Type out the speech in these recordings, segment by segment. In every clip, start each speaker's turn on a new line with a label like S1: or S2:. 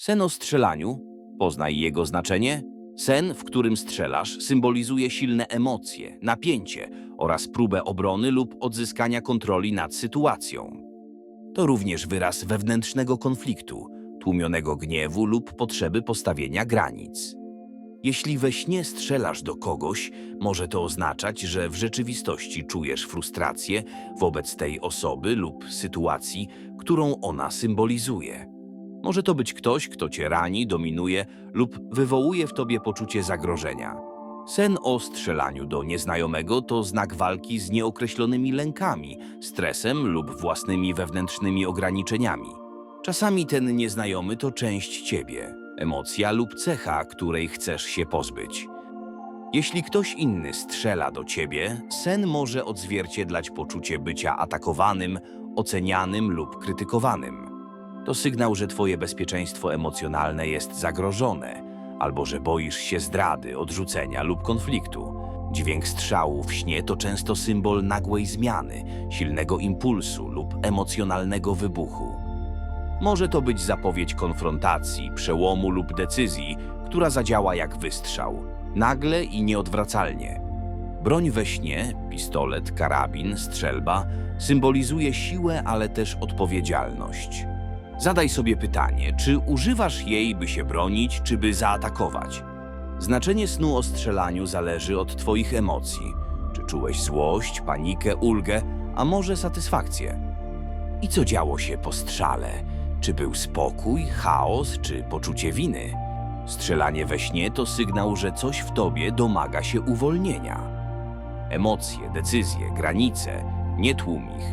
S1: Sen o strzelaniu, poznaj jego znaczenie. Sen, w którym strzelasz, symbolizuje silne emocje, napięcie oraz próbę obrony lub odzyskania kontroli nad sytuacją. To również wyraz wewnętrznego konfliktu, tłumionego gniewu lub potrzeby postawienia granic. Jeśli we śnie strzelasz do kogoś, może to oznaczać, że w rzeczywistości czujesz frustrację wobec tej osoby lub sytuacji, którą ona symbolizuje. Może to być ktoś, kto cię rani, dominuje lub wywołuje w tobie poczucie zagrożenia. Sen o strzelaniu do nieznajomego to znak walki z nieokreślonymi lękami, stresem lub własnymi wewnętrznymi ograniczeniami. Czasami ten nieznajomy to część ciebie, emocja lub cecha, której chcesz się pozbyć. Jeśli ktoś inny strzela do ciebie, sen może odzwierciedlać poczucie bycia atakowanym, ocenianym lub krytykowanym. To sygnał, że twoje bezpieczeństwo emocjonalne jest zagrożone, albo że boisz się zdrady, odrzucenia lub konfliktu. Dźwięk strzału w śnie to często symbol nagłej zmiany, silnego impulsu lub emocjonalnego wybuchu. Może to być zapowiedź konfrontacji, przełomu lub decyzji, która zadziała jak wystrzał, nagle i nieodwracalnie. Broń we śnie, pistolet, karabin, strzelba, symbolizuje siłę, ale też odpowiedzialność. Zadaj sobie pytanie, czy używasz jej, by się bronić, czy by zaatakować? Znaczenie snu o strzelaniu zależy od Twoich emocji. Czy czułeś złość, panikę, ulgę, a może satysfakcję? I co działo się po strzale? Czy był spokój, chaos, czy poczucie winy? Strzelanie we śnie to sygnał, że coś w tobie domaga się uwolnienia. Emocje, decyzje, granice, nie tłum ich.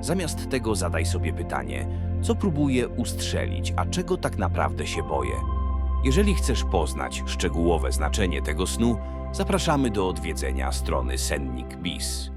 S1: Zamiast tego zadaj sobie pytanie, co próbuję ustrzelić, a czego tak naprawdę się boję. Jeżeli chcesz poznać szczegółowe znaczenie tego snu, zapraszamy do odwiedzenia strony Sennik Bis.